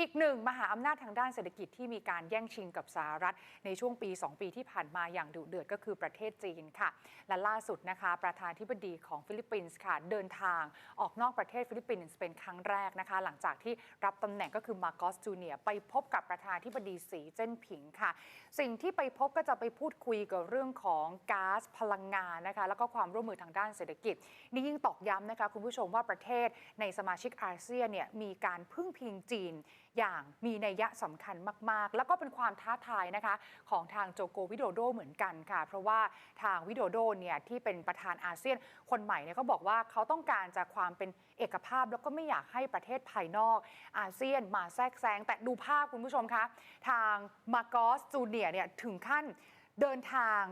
อีกหนึ่งมหาอำนาจทางด้านเศรษฐกิจที่มีการแย่งชิงกับสหรัฐ ในช่วงปี 2 ปีที่ผ่านมาอย่างดุเดือดก็คือประเทศจีนค่ะ และล่าสุดนะคะประธานธิบดีของฟิลิปปินส์ค่ะ เดินทางออกนอกประเทศฟิลิปปินส์เป็นครั้งแรกนะคะ หลังจากที่รับตำแหน่งก็คือมาโกสจูเนียไปพบกับประธานธิบดีสีเจิ้นผิงค่ะ สิ่งที่ไปพบก็จะไปพูดคุยกับเรื่องของก๊าซพลังงานนะคะแล้วก็ความร่วมมือทางด้านเศรษฐกิจ นี่ยิ่งตอกย้ำนะคะคุณผู้ชมว่าประเทศในสมาชิกอาเซียนเนี่ยมีการพึ่งพิงจีนอย่างมีนัยยะสำคัญมาก ๆ แล้วก็เป็นความท้าทายนะคะของทางโจโกวิโดโดเหมือนกันค่ะ เพราะว่าทางวิโดโดเนี่ยที่เป็นประธานอาเซียนคนใหม่เนี่ยเขาบอกว่าเขาต้องการจะความเป็นเอกภาพแล้วก็ไม่อยากให้ประเทศภายนอกอาเซียนมาแทรกแซงแต่ดูภาพคุณผู้ชมคะทางมาโกสจูเนียเนี่ยถึงขั้นเดินทาง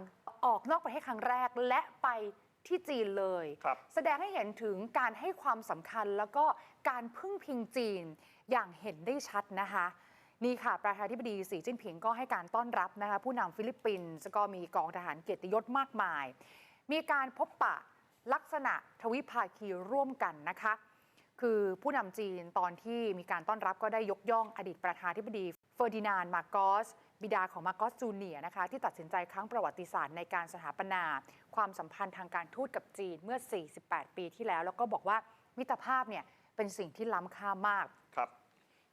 ออกนอกประเทศครั้งแรกและไป ที่จีนเลย ครับ แสดงให้เห็นถึงการให้ความสำคัญแล้วก็การพึ่งพิงจีนอย่างเห็นได้ชัดนะคะ นี่ค่ะ ประธานาธิบดีสีจิ้นผิงก็ให้การต้อนรับนะคะผู้นำฟิลิปปินส์ก็มีกองทหารเกียรติยศมากมาย มีการพบปะลักษณะทวิภาคีร่วมกันนะคะ คือผู้นำจีนตอนที่มีการต้อนรับก็ได้ยกย่องอดีตประธานาธิบดีเฟอร์ดินานด์มาโกส บิดาของมาโกสจูเนียร์นะคะที่ตัดสินใจครั้งประวัติศาสตร์ในการสถาปนา ความสัมพันธ์ทางการทูตกับจีนเมื่อ 48 ปีที่แล้ว แล้วก็บอกว่ามิตรภาพเนี่ยเป็นสิ่งที่ล้ำค่ามากครับ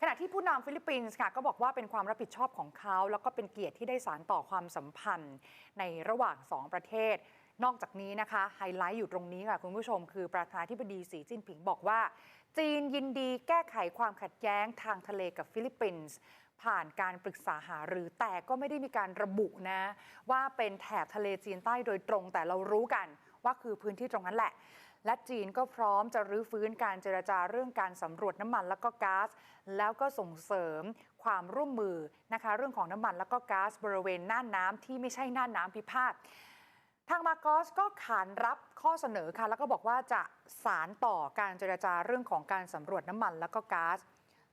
ขณะที่ผู้นำฟิลิปปินส์ค่ะก็บอกว่าเป็นความรับผิดชอบของเขา แล้วก็เป็นเกียรติที่ได้สารต่อความสัมพันธ์ในระหว่างสองประเทศ นอกจากนี้นะคะไฮไลท์อยู่ตรงนี้ค่ะคุณผู้ชม คือประธานาธิบดีสีจิ้นผิงบอกว่า จีนยินดีแก้ไขความขัดแย้งทางทะเลกับฟิลิปปินส์ผ่านการปรึกษาหารือแต่ก็ไม่ได้มีการระบุนะ ว่าเป็นแถบทะเลจีนใต้โดยตรงแต่เรารู้กันว่าคือพื้นที่ตรงนั้นแหละ และจีนก็พร้อมจะรื้อฟื้นการเจรจาเรื่องการสำรวจน้ำมันแล้วก็ก๊าซแล้วก็ส่งเสริมความร่วมมือนะคะ เรื่องของน้ำมันแล้วก็ก๊าซบริเวณน่านน้ำที่ไม่ใช่น่านน้ำพิพาท ทางมาโกสก็ขานรับข้อเสนอค่ะ แล้วก็บอกว่าจะสารต่อการเจรจาเรื่องของการสำรวจน้ำมันแล้วก็ก๊าซ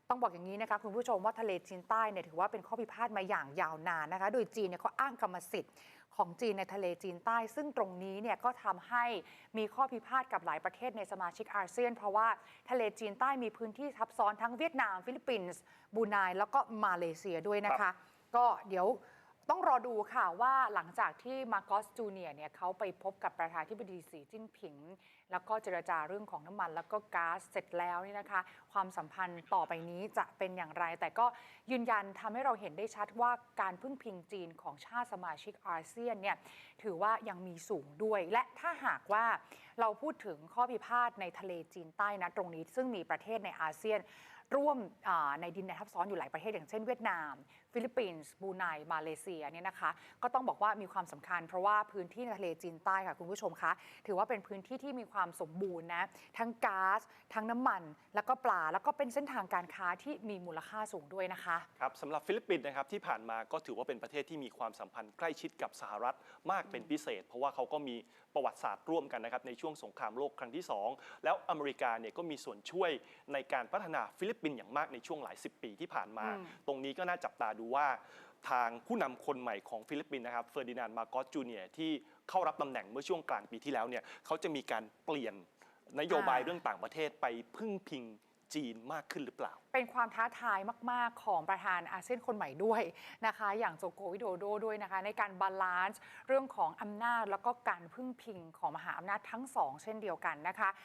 ต้องบอกอย่างนี้นะคะคุณผู้ชมว่าทะเลจีนใต้เนี่ยถือว่าเป็นข้อพิพาทมาอย่างยาวนานนะคะ โดยจีนเนี่ยเขาอ้างกรรมสิทธิ์ของจีนในทะเลจีนใต้ ซึ่งตรงนี้เนี่ยก็ทำให้มีข้อพิพาทกับหลายประเทศในสมาชิกอาเซียน เพราะว่าทะเลจีนใต้มีพื้นที่ทับซ้อนทั้งเวียดนาม ฟิลิปปินส์บรูไนแล้วก็มาเลเซียด้วยนะคะ ก็เดี๋ยว ต้องรอดูค่ะว่าหลังจากที่มาโกสจูเนียร์เนี่ยเขาไปพบกับประธานธิบดีสีจิ้นผิง แล้วก็เจรจาเรื่องของน้ำมัน แล้วก็ก๊าซเสร็จแล้วนี่นะคะ ความสัมพันธ์ต่อไปนี้จะเป็นอย่างไร แต่ก็ยืนยันทำให้เราเห็นได้ชัดว่าการพึ่งพิงจีนของชาติสมาชิกอาเซียนเนี่ยถือว่ายังมีสูงด้วย และถ้าหากว่าเราพูดถึงข้อพิพาทในทะเลจีนใต้นะตรงนี้ ซึ่งมีประเทศในอาเซียน ร่วมในดินแดนทับซ้อนอยู่หลายประเทศอย่างเช่นเวียดนาม ฟิลิปปินส์บูไนมาเลเซียเนี่ยนะคะก็ต้องบอกว่ามีความสำคัญ เพราะว่าพื้นที่ในทะเลจีนใต้ค่ะคุณผู้ชมคะถือว่าเป็นพื้นที่ที่มีความสมบูรณ์นะทั้งก๊าซทั้งน้ำมัน แล้วก็ปลาแล้วก็เป็นเส้นทางการค้าที่มีมูลค่าสูงด้วยนะคะครับสำหรับฟิลิปปินส์นะครับที่ผ่านมาก็ถือว่าเป็นประเทศที่มีความสัมพันธ์ใกล้ชิดกับสหรัฐมากเป็นพิเศษ เพราะว่าเขาก็มีประวัติศาสตร์ร่วมกันนะครับในช่วงสงครามโลกครั้งที่ 2 แล้วอเมริกาเนี่ยก็มีส่วนช่วยในการพัฒนาฟิลิปปินส์อย่างมากในช่วงหลายสิบปีที่ผ่านมาอืมตรงนี้ก็น่าจับตาดูว่าทางผู้นำคนใหม่ของฟิลิปปินส์นะครับเฟอร์ดินานด์มาโกสจูเนียร์ที่เข้ารับตำแหน่งเมื่อช่วงกลางปีที่แล้วเนี่ยเขาจะมีการเปลี่ยนนโยบายอ่าเรื่องต่างประเทศไปพึ่งพิงจีนมากขึ้นหรือเปล่า เป็นความท้าทายมาก ๆ ของประธานอาเซียนคนใหม่ด้วยนะคะ อย่างโจโกวิโดโดด้วยนะคะ ในการบาลานซ์เรื่องของอำนาจแล้วก็การพึ่งพิงของมหาอำนาจทั้งสองเช่นเดียวกันนะคะ